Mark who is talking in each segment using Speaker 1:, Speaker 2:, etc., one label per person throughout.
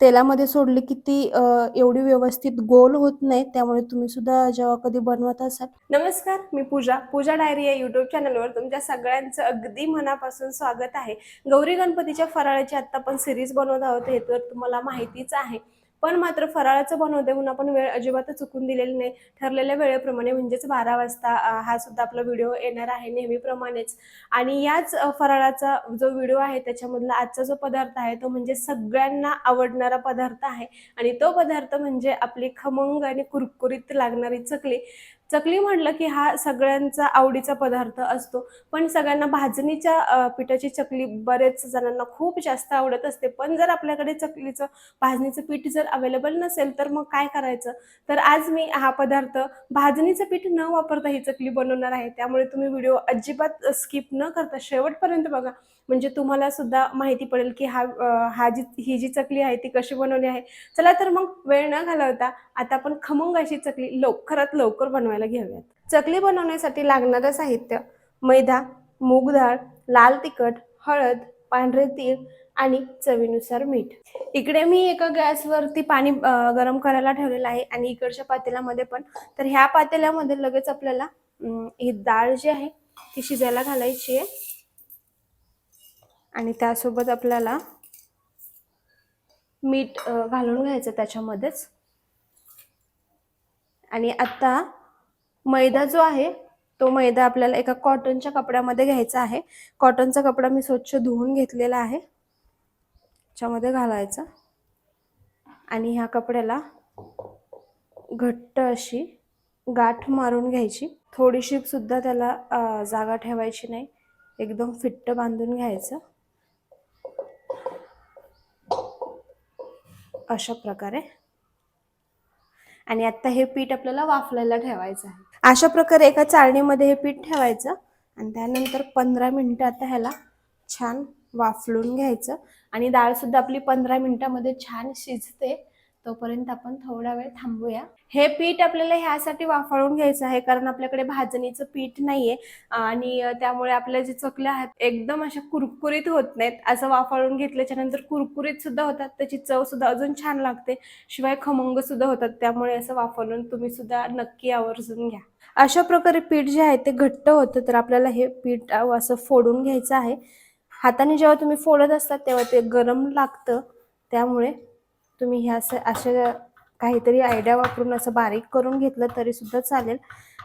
Speaker 1: तेलामध्ये सोडली की ती एवढी व्यवस्थित गोल होत नाही त्यामुळे तुम्ही सुद्धा जेव्हा कधी बनवत असाल.
Speaker 2: नमस्कार मी पूजा पूजा डायरी या युट्यूब चॅनलवर तुमच्या सगळ्यांचं अगदी मनापासून स्वागत आहे. गौरी गणपतीच्या फराळाची आत्ता आपण सिरीज बनवत आहोत हे तर तुम्हाला माहितीच आहे. पण मात्र फराळाचं बनवते म्हणून आपण वेळ अजिबातच चुकून दिलेली नाही. ठरलेल्या वेळेप्रमाणे म्हणजेच बारा वाजता हा सुद्धा आपला व्हिडिओ येणार आहे नेहमीप्रमाणेच. आणि याच फराळाचा जो व्हिडिओ आहे त्याच्यामधला आजचा जो पदार्थ आहे तो म्हणजे सगळ्यांना आवडणारा पदार्थ आहे. आणि तो पदार्थ म्हणजे आपली खमंग आणि कुरकुरीत लागणारी चकली. चकली म्हटलं की हा सगळ्यांचा आवडीचा पदार्थ असतो. पण सगळ्यांना भाजणीच्या पिठाची चकली बरेच जणांना खूप जास्त आवडत असते. पण जर आपल्याकडे चकलीचं भाजणीचं पीठ जर अवेलेबल नसेल तर मग काय करायचं? तर आज मी हा पदार्थ भाजणीचं पीठ न वापरता ही चकली बनवणार आहे. त्यामुळे तुम्ही व्हिडिओ अजिबात स्किप न करता शेवटपर्यंत बघा. म्हणजे तुम्हाला सुद्धा माहिती पडेल की हा हा जी ही जी चकली आहे ती कशी बनवली आहे. चला तर मग वेळ न घालवता आता आपण खमंग अशी चकली लवकरात लवकर बनवायला घेऊयात चकली बनवण्यासाठी लागणारं साहित्य मैदा मूग डाळ लाल तिखट हळद पांढरे तीळ आणि चवीनुसार मीठ. इकडे मी एका गॅसवरती पाणी गरम करायला ठेवलेलं आहे आणि इकडच्या पातेल्यामध्ये पण. तर ह्या पातेल्यामध्ये लगेच आपल्याला ही डाळ जी आहे ती शिजायला घालायची आहे. आणि त्यासोबत आपल्याला मीठ घालून घ्यायचं त्याच्यामध्येच. आणि आत्ता मैदा जो आहे तो मैदा आपल्याला एका कॉटनच्या कपड्यामध्ये घ्यायचा आहे. कॉटनचा कपडा मी स्वच्छ धुवून घेतलेला आहे. त्याच्यामध्ये घालायचा. आणि ह्या कपड्याला घट्ट अशी गाठ मारून घ्यायची. थोडीशी सुद्धा त्याला जागा ठेवायची नाही. एकदम फिट्ट बांधून घ्यायचं. अशा प्रकारे. आणि आता हे पीठ आपल्याला वाफलायला ठेवायचं आहे. अशा प्रकारे एका चाळणीमध्ये हे पीठ ठेवायचं आणि त्यानंतर पंधरा मिनटं आता ह्याला छान वाफलून घ्यायचं. आणि डाळ सुद्धा आपली पंधरा मिनिटामध्ये छान शिजते. तोपर्यंत आपण थोडा वेळ थांबूया. हे पीठ आपल्याला ह्यासाठी वाफाळून घ्यायचं आहे कारण आपल्याकडे भाजणीचं पीठ नाहीये. आणि त्यामुळे आपल्या जे चकल्या आहेत एकदम अशा कुरकुरीत होत नाहीत. असं वाफाळून घेतल्याच्या नंतर कुरकुरीत सुद्धा होतात. त्याची चव सुद्धा अजून छान लागते. शिवाय खमंग सुद्धा होतात. त्यामुळे असं वाफाळून तुम्ही सुद्धा नक्की आवर्जून घ्या. अशा प्रकारे पीठ जे आहे ते घट्ट होतं तर आपल्याला हे पीठ असं फोडून घ्यायचं आहे. हाताने जेव्हा तुम्ही फोडत असतात तेव्हा ते गरम लागतं. त्यामुळे तुम्ही ह्या असं अशा काहीतरी आयडिया वापरून असं बारीक करून घेतलं तरी सुद्धा चालेल.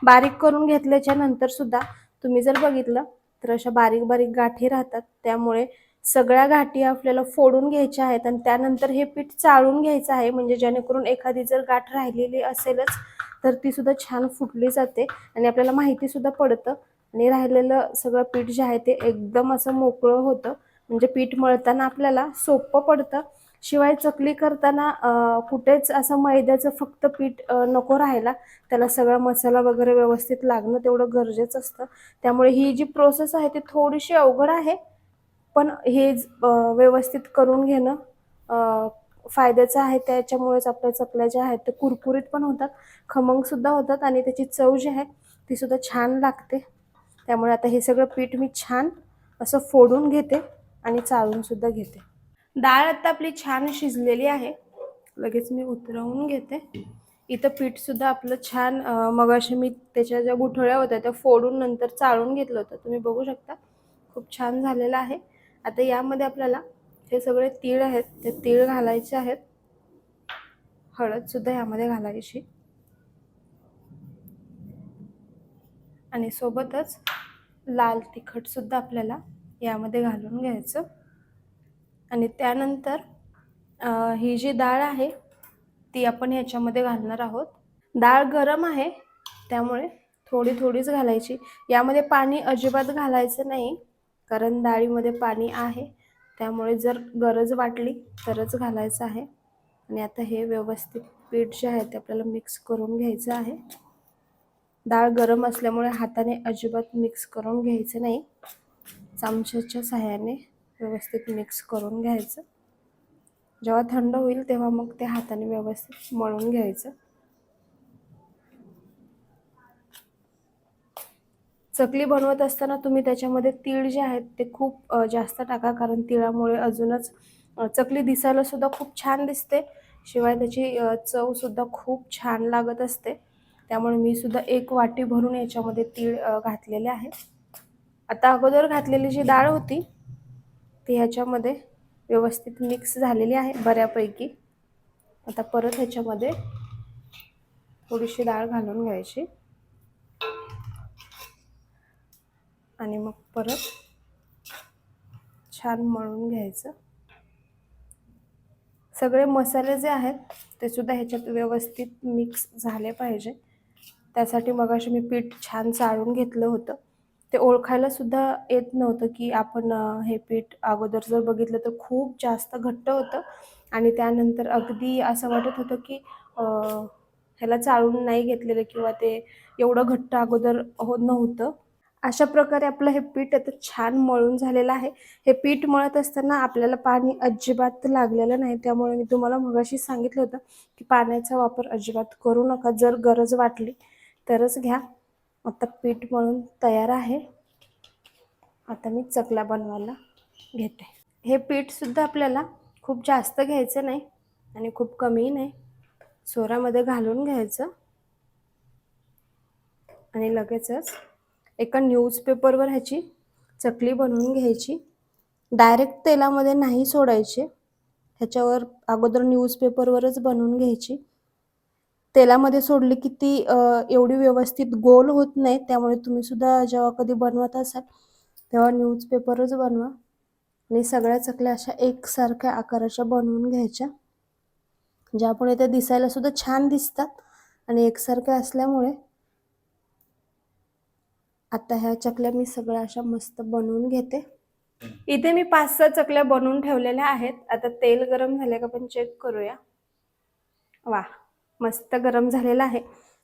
Speaker 2: बारीक करून घेतल्याच्या नंतर सुद्धा तुम्ही जर बघितलं तर अशा बारीक बारीक गाठी राहतात. त्यामुळे सगळ्या गाठी आपल्याला फोडून घ्यायच्या आहेत आणि त्यानंतर हे पीठ चाळून घ्यायचं आहे. म्हणजे जेणेकरून एखादी जर गाठ राहिलेली असेलच तर ती सुद्धा छान फुटली जाते आणि आपल्याला माहिती सुद्धा पडतं. आणि राहिलेलं सगळं पीठ जे आहे ते एकदम असं मोकळं होतं. म्हणजे पीठ मळताना आपल्याला सोपं पडतं. शिवाय चकली करताना कुठेच असं मैद्याचं फक्त पीठ नको राहायला. त्याला सगळा मसाला वगैरे व्यवस्थित लागणं तेवढं गरजेचं असतं. त्यामुळे ही जी प्रोसेस आहे ती थोडीशी अवघड आहे. पण हे व्यवस्थित करून घेणं फायद्याचं आहे. त्याच्यामुळेच आपल्या चकल्या ज्या आहेत ते कुरकुरीत पण होतात खमंगसुद्धा होतात आणि त्याची चव जी आहे ती सुद्धा छान लागते. त्यामुळे आता हे सगळं पीठ मी छान असं फोडून घेते आणि चाळूनसुद्धा घेते. डाळ आता आपली छान शिजलेली आहे. लगेच मी उतरवून घेते. इथं पीठ सुद्धा आपलं छान मगाशी मी त्याच्या ज्या गुठळ्या होत्या त्या फोडून नंतर चाळून घेतलं होतं. तुम्ही बघू शकता. खूप छान झालेलं आहे. आता यामध्ये आपल्याला हे सगळे तीळ आहेत ते तीळ घालायचे आहेत. हळद सुद्धा यामध्ये घालायची. आणि सोबतच लाल तिखट सुद्धा आपल्याला यामध्ये घालून घ्यायचं. आणि त्यानंतर ही जी डाळ आहे ती आपण ह्याच्यामध्ये घालणार आहोत. डाळ गरम आहे त्यामुळे थोडी थोडीच घालायची. यामध्ये पाणी अजिबात घालायचं नाही कारण डाळीमध्ये पाणी आहे. त्यामुळे जर गरज वाटली तरच घालायचं आहे. आणि आता हे व्यवस्थित पीठ जे आहे ते आपल्याला मिक्स करून घ्यायचं आहे. डाळ गरम असल्यामुळे हाताने अजिबात मिक्स करून घ्यायचं नाही. चमच्याच्या सहाय्याने व्यवस्थित मिक्स करून घ्यायचं. जेव्हा थंड होईल तेव्हा मग ते हाताने व्यवस्थित मळून घ्यायचं. चकली बनवत असताना तुम्ही त्याच्यामध्ये तीळ जे आहेत ते खूप जास्त टाका कारण तिळामुळे अजूनच चकली दिसायला सुद्धा खूप छान दिसते. शिवाय त्याची चव सुद्धा खूप छान लागत असते. त्यामुळे मी सुद्धा एक वाटी भरून याच्यामध्ये तीळ घातलेले आहे. आता अगोदर घातलेली जी डाळ होती ती ह्याच्यामध्ये व्यवस्थित मिक्स झालेली आहे बऱ्यापैकी. आता परत ह्याच्यामध्ये थोडीशी डाळ घालून घ्यायची. आणि मग परत छान मळून घ्यायचं. सगळे मसाले जे आहेत ते सुद्धा ह्याच्यात व्यवस्थित मिक्स झाले पाहिजे. त्यासाठी मगाशी मी पीठ छान चाळून घेतलं होतं. ते ओळखायला सुद्धा येत नव्हतं की आपण हे पीठ अगोदर जर बघितलं तर खूप जास्त घट्ट होतं. आणि त्यानंतर अगदी असं वाटत होतं की ह्याला चाळून नाही घेतलेलं किंवा ते एवढं घट्ट अगोदर होत नव्हतं. अशा प्रकारे आपलं हे पीठ आता छान मळून झालेलं आहे. हे पीठ मळत असताना आपल्याला पाणी अजिबात लागलेलं नाही. त्यामुळे मी तुम्हाला मगाशी सांगितलं होतं की पाण्याचा वापर अजिबात करू नका. जर गरज वाटली तरच घ्या. आता पीठ मळून तयार आहे. आता मी चकला बनवायला घेते. हे पीठसुद्धा आपल्याला खूप जास्त घ्यायचं नाही आणि खूप कमी नाही. सोऱ्यामध्ये घालून घ्यायचं. आणि लगेचच एका न्यूजपेपरवर ह्याची चकली बनवून घ्यायची. डायरेक्ट तेलामध्ये नाही सोडायचे. ह्याच्यावर अगोदर न्यूजपेपरवरच बनवून घ्यायची. तेलामध्ये सोडली की ती एवढी व्यवस्थित गोल होत नाही त्यामुळे तुम्ही सुद्धा जेव्हा कधी बनवत असाल तेव्हा न्यूजपेपरच बनवा. आणि सगळ्या चकल्या अशा एकसारख्या आकाराच्या बनवून घ्यायच्या ज्यामुळे त्या दिसायला सुद्धा छान दिसतात आणि एकसारख्या असल्यामुळे आता ह्या चकल्या मी सगळ्या अशा मस्त बनवून घेते. इथे मी पाच सहा चकल्या बनवून ठेवलेल्या आहेत. आता तेल गरम झाले का पण चेक करूया. वा मस्त गरम झालेला आहे.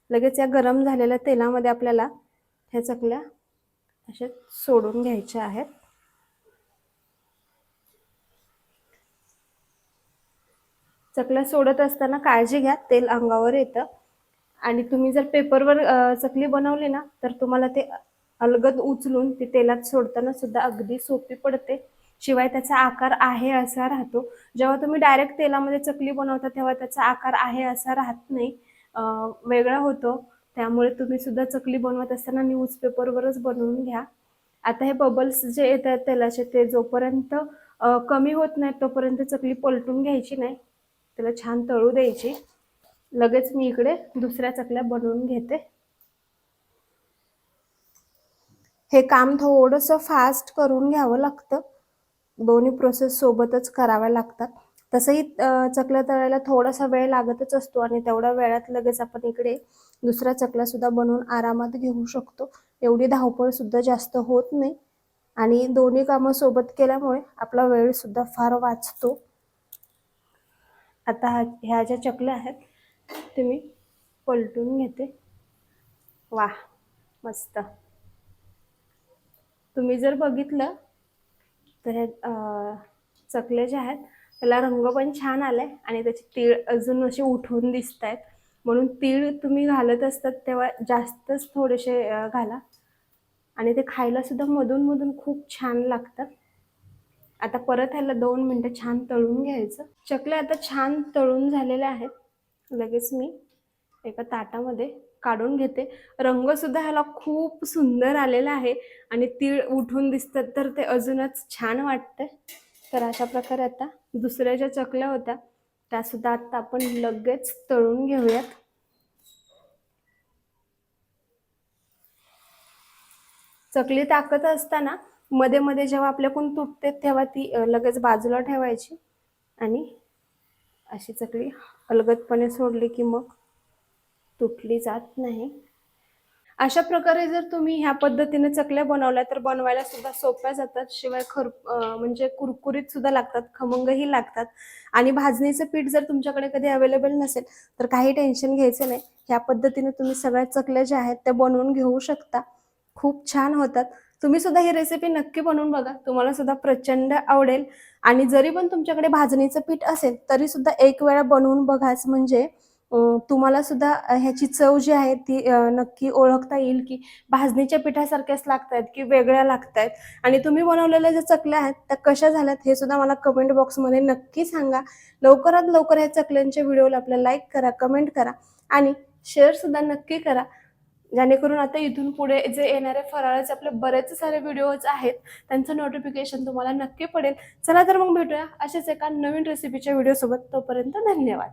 Speaker 2: लगेच या गरम झालेल्या तेलामध्ये आपल्याला ह्या चकल्या अशा सोडून घ्यायच्या आहेत. चकल्या सोडत असताना काळजी घ्या तेल अंगावर येतं. आणि तुम्ही जर पेपरवर चकली बनवली ना तर तुम्हाला ते अलगद उचलून ती तेलात सोडताना सुद्धा अगदी सोपी पडते. शिवाय त्याचा आकार आहे असा राहतो. जेव्हा तुम्ही डायरेक्ट तेलामध्ये चकली बनवता तेव्हा त्याचा आकार आहे असा राहत नाही. वेगळा होतो. त्यामुळे तुम्ही सुद्धा चकली बनवत असताना न्यूजपेपरवरच बनवून घ्या. आता हे बबल्स जे येत आहेत तेलाचे ते जोपर्यंत कमी होत नाहीत तोपर्यंत चकली पलटून घ्यायची नाही. त्याला छान तळू द्यायची. लगेच मी इकडे दुसऱ्या चकल्या बनवून घेते. हे काम थोडंसं फास्ट करून घ्यावं लागतं. दोन्ही प्रोसेस सोबतच कराव्या लागतात. तसंही चकल्या तळायला थोडासा वेळ लागतच असतो आणि तेवढ्या वेळात लगेच आपण इकडे दुसऱ्या चकल्या सुद्धा बनवून आरामात घेऊ शकतो. एवढी धावपळ सुद्धा जास्त होत नाही. आणि दोन्ही कामं सोबत केल्यामुळे आपला वेळ सुद्धा फार वाचतो. आता हा ह्या ज्या चकल्या आहेत ते मी पलटून घेते. वा मस्त. तुम्ही जर बघितलं तर हे चकले जे आहेत त्याला रंग पण छान आलाय आणि त्याची तीळ अजून असे उठून दिसत आहेत म्हणून तीळ तुम्ही घालत असतात तेव्हा जास्तच थोडेसे घाला. आणि ते खायला सुद्धा मधून मधून खूप छान लागतात. आता परत ह्याला दोन मिनटं छान तळून घ्यायचं. चकल्या आता छान तळून झालेल्या आहेत. लगेच मी एका ताटामध्ये काढून घेते. रंगसुद्धा ह्याला खूप सुंदर आलेला आहे आणि तीळ उठून दिसतात तर ते अजूनच छान वाटतंय. तर अशा प्रकारे आता दुसऱ्या ज्या चकल्या होत्या त्यासुद्धा आता आपण लगेच तळून घेऊयात. चकली टाकत असताना मध्ये मध्ये जेव्हा आपल्याकडून तुटते तेव्हा ती लगेच बाजूला ठेवायची आणि अशी चकली अलगदपणे सोडली की मग तुटली जात नाही. अशा प्रकारे जर तुम्ही ह्या पद्धतीने चकल्या बनवल्या तर बनवायला सुद्धा सोप्या जातात. शिवाय खर म्हणजे कुरकुरीत सुद्धा लागतात खमंगही लागतात. आणि भाजणीचं पीठ जर तुमच्याकडे कधी अवेलेबल नसेल तर काही टेन्शन घ्यायचं नाही. ह्या पद्धतीने तुम्ही सगळ्या चकल्या ज्या आहेत त्या बनवून घेऊ शकता. खूप छान होतात. तुम्ही सुद्धा ही रेसिपी नक्की बनवून बघा. तुम्हाला सुद्धा प्रचंड आवडेल. आणि जरी पण तुमच्याकडे भाजणीचं पीठ असेल तरी सुद्धा एक वेळा बनवून बघाच म्हणजे तुम्हाला सुद्धा ह्याची चव जी आहे ती नक्की ओळखता येईल की भाजणीच्या पिठासारख्याच लागत आहेत की वेगळ्या लागत आहेत आणि तुम्ही बनवलेल्या ज्या चकल्या आहेत त्या कशा झाल्यात हे सुद्धा मला कमेंट बॉक्समध्ये नक्की सांगा. लवकरात लवकर ह्या चकल्यांच्या व्हिडिओला आपल्याला लाईक करा कमेंट करा आणि शेअर सुद्धा नक्की करा. जेणेकरून आता इथून पुढे जे येणारे फराळाचे आपले बरेच सारे व्हिडिओज आहेत त्यांचं नोटिफिकेशन तुम्हाला नक्की पडेल. चला तर मग भेटूया अशाच एका नवीन रेसिपीच्या व्हिडिओसोबत तोपर्यंत धन्यवाद.